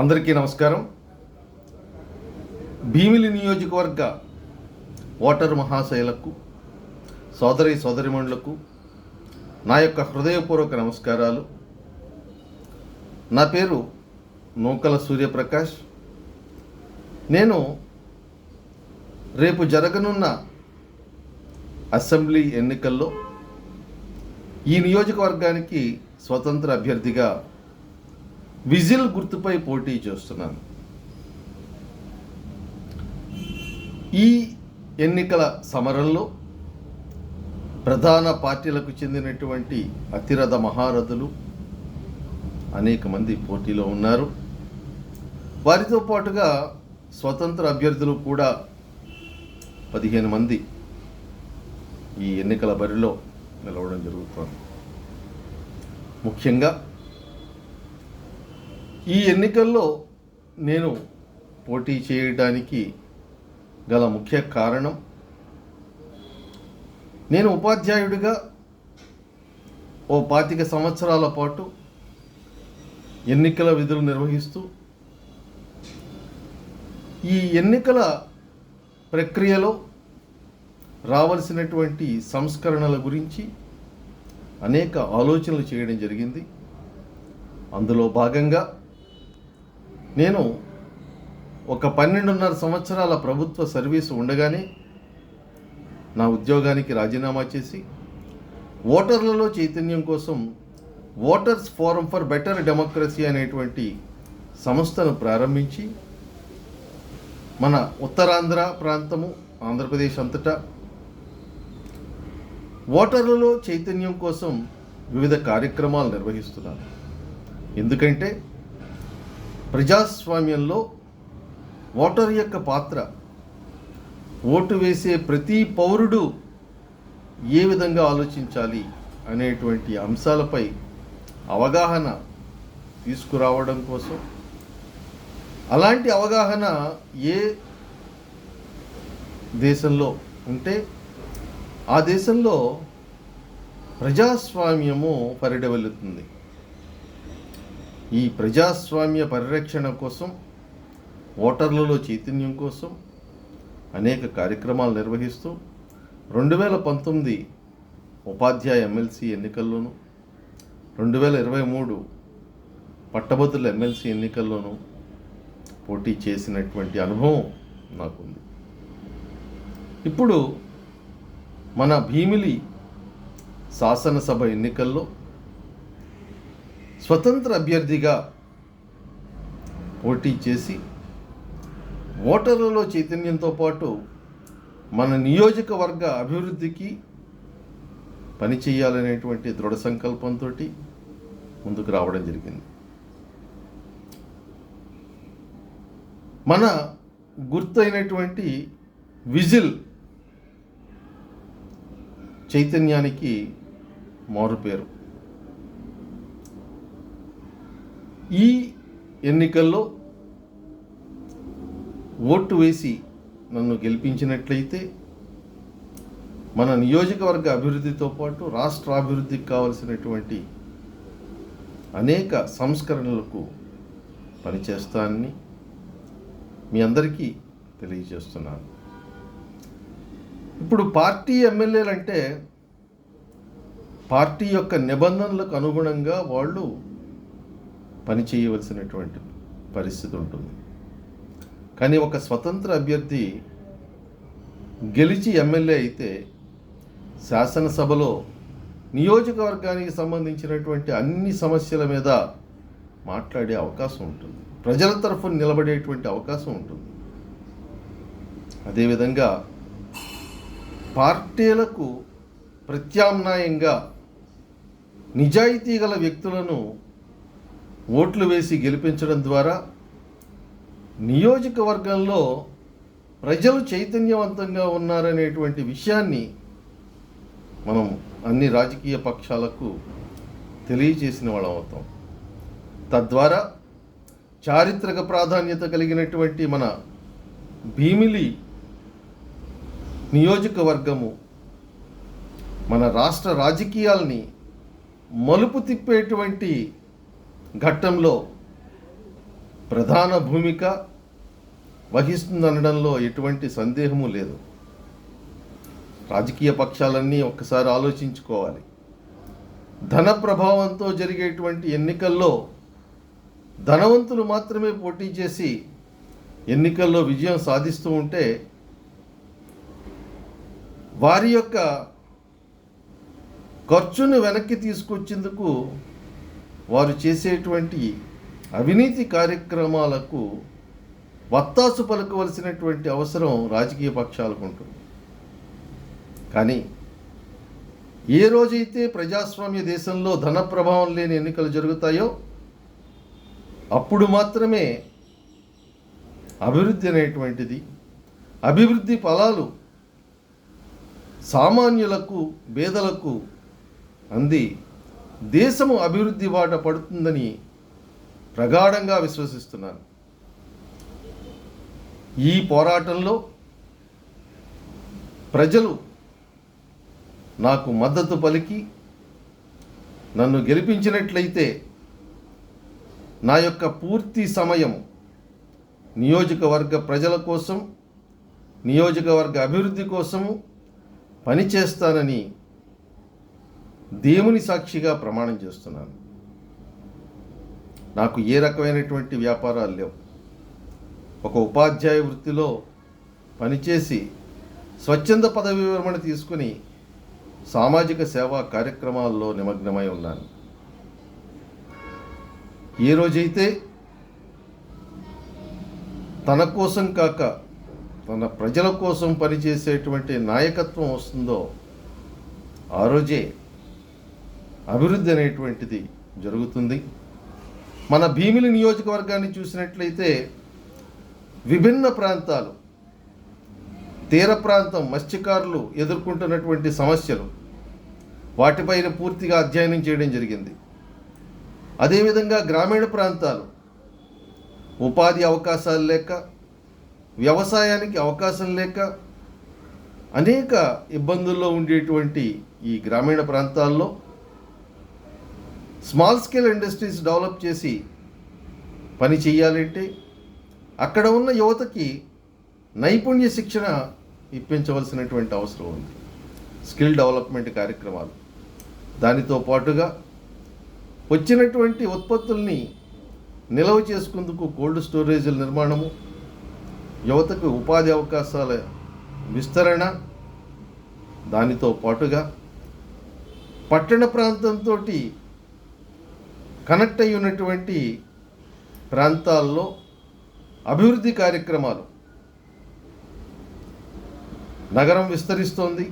అందరికీ నమస్కారం. భీమిలి నియోజకవర్గ ఓటర్ మహాశైలకు సోదరి సోదరిమణులకు నా యొక్క హృదయపూర్వక నమస్కారాలు. నా పేరు నూకల సూర్యప్రకాష్. నేను రేపు జరగనున్న అసెంబ్లీ ఎన్నికల్లో ఈ నియోజకవర్గానికి స్వతంత్ర అభ్యర్థిగా విజిల్ గుర్తుపై పోటీ చేస్తున్నాను. ఈ ఎన్నికల సమరంలో ప్రధాన పార్టీలకు చెందినటువంటి అతిరథ మహారథులు అనేక మంది పోటీలో ఉన్నారు. వారితో పాటుగా స్వతంత్ర అభ్యర్థులు కూడా పదిహేను మంది ఈ ఎన్నికల బరిలో నిలవడం జరుగుతోంది. ముఖ్యంగా ఈ ఎన్నికల్లో నేను పోటీ చేయడానికి గల ముఖ్య కారణం నేను ఉపాధ్యాయుడిగా ఓ పాతిక సంవత్సరాల పాటు ఎన్నికల విధులు నిర్వహిస్తూ ఈ ఎన్నికల ప్రక్రియలో రావలసినటువంటి సంస్కరణల గురించి అనేక ఆలోచనలు చేయడం జరిగింది. అందులో భాగంగా నేను ఒక పన్నెండున్నర సంవత్సరాల ప్రభుత్వ సర్వీసు ఉండగానే నా ఉద్యోగానికి రాజీనామా చేసి ఓటర్లలో చైతన్యం కోసం voters forum for better democracy అనేటువంటి సంస్థను ప్రారంభించి మన ఉత్తరాంధ్ర ప్రాంతము ఆంధ్రప్రదేశ్ అంతటా ఓటర్లలో చైతన్యం కోసం వివిధ కార్యక్రమాలు నిర్వహిస్తున్నాను. ఎందుకంటే ప్రజాస్వామ్యంలో ఓటర్ యొక్క పాత్ర ఓటు వేసే ప్రతి పౌరుడు ఏ విధంగా ఆలోచించాలి అనేటువంటి అంశాలపై అవగాహన తీసుకురావడం కోసం అలాంటి అవగాహన ఏ దేశంలో ఉంటే ఆ దేశంలో ప్రజాస్వామ్యము పరిడవెల్లుతుంది. ఈ ప్రజాస్వామ్య పరిరక్షణ కోసం ఓటర్లలో చైతన్యం కోసం అనేక కార్యక్రమాలు నిర్వహిస్తూ రెండు వేల పంతొమ్మిది ఉపాధ్యాయ ఎమ్మెల్సీ ఎన్నికల్లోనూ రెండు వేల ఇరవై మూడు పట్టభద్రుల ఎమ్మెల్సీ ఎన్నికల్లోనూ పోటీ చేసినటువంటి అనుభవం నాకుంది. ఇప్పుడు మన భీమిలి శాసనసభ ఎన్నికల్లో స్వతంత్ర అభ్యర్థిగా పోటీ చేసి ఓటర్లలో చైతన్యంతో పాటు మన నియోజకవర్గ అభివృద్ధికి పని చేయాలనేటువంటి దృఢ సంకల్పంతో ముందుకు రావడం జరిగింది. మన గుర్తైనటువంటి విజిల్ చైతన్యానికి మారుపేరు ఈ ఎన్నికల్లో ఓటు వేసి నన్ను గెలిపించినట్లయితే మన నియోజకవర్గ అభివృద్ధితో పాటు రాష్ట్ర అభివృద్ధికి కావలసినటువంటి అనేక సంస్కరణలకు పనిచేస్తానని మీ అందరికీ తెలియజేస్తున్నాను. ఇప్పుడు పార్టీ ఎమ్మెల్యేలు అంటే పార్టీ యొక్క నిబంధనలకు అనుగుణంగా వాళ్ళు పని చేయవలసినటువంటి పరిస్థితి ఉంటుంది. కానీ ఒక స్వతంత్ర అభ్యర్థి గెలిచి ఎమ్మెల్యే అయితే శాసనసభలో నియోజకవర్గానికి సంబంధించినటువంటి అన్ని సమస్యల మీద మాట్లాడే అవకాశం ఉంటుంది. ప్రజల తరఫున నిలబడేటువంటి అవకాశం ఉంటుంది. అదేవిధంగా పార్టీలకు ప్రత్యామ్నాయంగా నిజాయితీ గల వ్యక్తులను ఓట్లు వేసి గెలిపించడం ద్వారా నియోజకవర్గంలో ప్రజలు చైతన్యవంతంగా ఉన్నారనేటువంటి విషయాన్ని మనం అన్ని రాజకీయ పక్షాలకు తెలియజేసిన వాళ్ళం అవుతాం. తద్వారా చారిత్రక ప్రాధాన్యత కలిగినటువంటి మన భీమిలి నియోజకవర్గము మన రాష్ట్ర రాజకీయాల్ని మలుపు తిప్పేటువంటి ఘట్టంలో ప్రధాన భూమిక వహిస్తుందనడంలో ఎటువంటి సందేహము లేదు. రాజకీయ పక్షాలన్నీ ఒక్కసారి ఆలోచించుకోవాలి. ధన ప్రభావంతో జరిగేటువంటి ఎన్నికల్లో ధనవంతులు మాత్రమే పోటీ చేసి ఎన్నికల్లో విజయం సాధిస్తూ ఉంటే వారి యొక్క ఖర్చును వెనక్కి తీసుకొచ్చేందుకు వారు చేసేటువంటి అవినీతి కార్యక్రమాలకు వత్తాసు పలకవలసినటువంటి అవసరం రాజకీయ పక్షాలకు ఉంటుంది. కానీ ఏ రోజైతే ప్రజాస్వామ్య దేశంలో ధన ప్రభావం లేని ఎన్నికలు జరుగుతాయో అప్పుడు మాత్రమే అభివృద్ధి అనేటువంటిది అభివృద్ధి ఫలాలు సామాన్యులకు పేదలకు అంది దేశము అభివృద్ధి బాట పడుతుందని ప్రగాఢంగా విశ్వసిస్తున్నాను. ఈ పోరాటంలో ప్రజలు నాకు మద్దతు పలికి నన్ను గెలిపించినట్లయితే నా యొక్క పూర్తి సమయం నియోజకవర్గ ప్రజల కోసం నియోజకవర్గ అభివృద్ధి కోసము పనిచేస్తానని దేవుని సాక్షిగా ప్రమాణం చేస్తున్నాను. నాకు ఏ రకమైనటువంటి వ్యాపారాలు లేవు. ఒక ఉపాధ్యాయ వృత్తిలో పనిచేసి స్వచ్ఛంద పదవి విరమణ తీసుకుని సామాజిక సేవా కార్యక్రమాల్లో నిమగ్నమై ఉన్నాను. ఏ రోజైతే తన కోసం కాక తన ప్రజల కోసం పనిచేసేటువంటి నాయకత్వం వస్తుందో ఆ రోజే అభివృద్ధి అనేటువంటిది జరుగుతుంది. మన భీమిలి నియోజకవర్గాన్ని చూసినట్లయితే విభిన్న ప్రాంతాలు తీర ప్రాంతం మత్స్యకారులు ఎదుర్కొంటున్నటువంటి సమస్యలు వాటిపైన పూర్తిగా అధ్యయనం చేయడం జరిగింది. అదేవిధంగా గ్రామీణ ప్రాంతాలు ఉపాధి అవకాశాలు లేక వ్యవసాయానికి అవకాశం లేక అనేక ఇబ్బందుల్లో ఉండేటువంటి ఈ గ్రామీణ ప్రాంతాల్లో స్మాల్ స్కేల్ ఇండస్ట్రీస్ డెవలప్ చేసి పని చేయాలంటే అక్కడ ఉన్న యువతకి నైపుణ్య శిక్షణ ఇప్పించవలసినటువంటి అవసరం ఉంది. స్కిల్ డెవలప్మెంట్ కార్యక్రమాలు. దానితో పాటుగా వచ్చినటువంటి ఉత్పత్తుల్ని నిల్వ చేసుకుందుకు కోల్డ్ స్టోరేజీల నిర్మాణము యువతకు ఉపాధి అవకాశాల విస్తరణ దానితో పాటుగా పట్టణ ప్రాంతంతో కనెక్ట్ అయి ఉన్నటువంటి ప్రాంతాల్లో అభివృద్ధి కార్యక్రమాలు నగరం విస్తరిస్తోంది.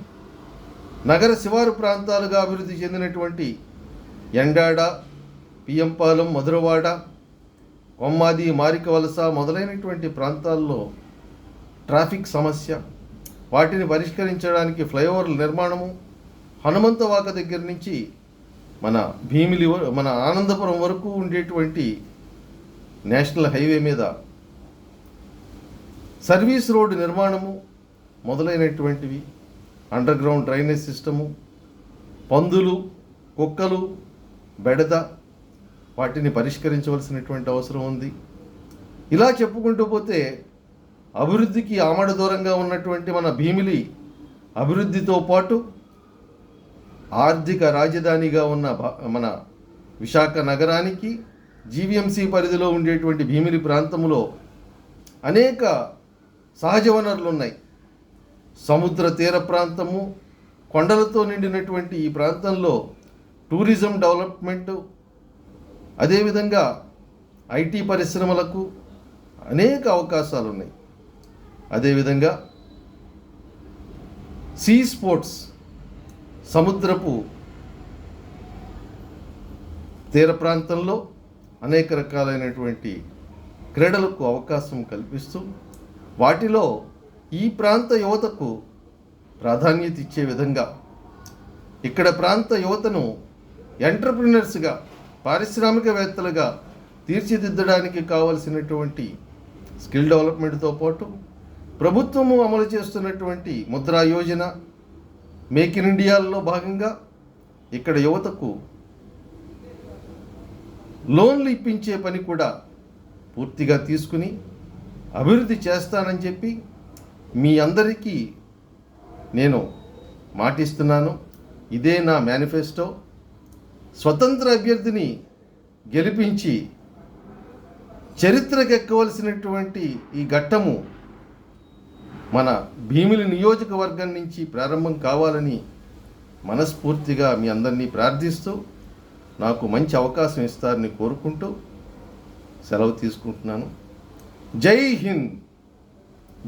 నగర శివారు ప్రాంతాలుగా అభివృద్ధి చెందినటువంటి ఎండాడ పియంపాలెం మధురవాడ కొమ్మాది మారికవలస మొదలైనటువంటి ప్రాంతాల్లో ట్రాఫిక్ సమస్య వాటిని పరిష్కరించడానికి ఫ్లైఓవర్ల నిర్మాణము హనుమంతవాక దగ్గర నుంచి మన భీమిలి వ- మన ఆనందపురం వరకు ఉండేటువంటి నేషనల్ హైవే మీద సర్వీస్ రోడ్డు నిర్మాణము మొదలైనటువంటివి అండర్ గ్రౌండ్ డ్రైనేజ్ సిస్టము పందులు కుక్కలు బెడద వాటిని పరిష్కరించవలసినటువంటి అవసరం ఉంది. ఇలా చెప్పుకుంటూ పోతే అభివృద్ధికి ఆమడ దూరంగా ఉన్నటువంటి మన భీమిలి అభివృద్ధితో పాటు ఆర్థిక రాజధానిగా ఉన్న భా- మన విశాఖ నగరానికి జీవీఎంసీ పరిధిలో ఉండేటువంటి భీమిలి ప్రాంతంలో అనేక సహజ వనరులు ఉన్నాయి. సముద్ర తీర ప్రాంతము కొండలతో నిండినటువంటి ఈ ప్రాంతంలో టూరిజం డెవలప్మెంట్ అదేవిధంగా ఐటీ పరిశ్రమలకు అనేక అవకాశాలు ఉన్నాయి అదేవిధంగా సీ స్పోర్ట్స్ సముద్రపు తీర ప్రాంతంలో అనేక రకాలైనటువంటి క్రీడలకు అవకాశం కల్పిస్తూ వాటిలో ఈ ప్రాంత యువతకు ప్రాధాన్యత ఇచ్చే విధంగా ఇక్కడ ప్రాంత యువతను ఎంటర్ప్రినర్స్గా పారిశ్రామికవేత్తలుగా తీర్చిదిద్దడానికి కావలసినటువంటి స్కిల్ డెవలప్మెంట్తో పాటు ప్రభుత్వము అమలు చేస్తున్నటువంటి ముద్రా యోజన మేక్ ఇన్ ఇండియాలో భాగంగా ఇక్కడ యువతకు లోన్లు ఇప్పించే పని కూడా పూర్తిగా తీసుకుని అభివృద్ధి చేస్తానని చెప్పి మీ అందరికీ నేను మాటిస్తున్నాను. ఇదే నా మేనిఫెస్టో. స్వతంత్ర అభ్యర్థిని గెలిపించి చరిత్రకెక్కవలసినటువంటి ఈ ఘట్టము మన భీమిలి నియోజకవర్గం నుంచి ప్రారంభం కావాలని మనస్ఫూర్తిగా మీ అందరినీ ప్రార్థిస్తూ నాకు మంచి అవకాశం ఇస్తారని కోరుకుంటూ సెలవు తీసుకుంటున్నాను. జై హింద్.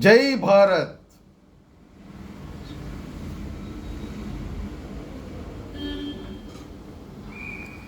జై భారత్.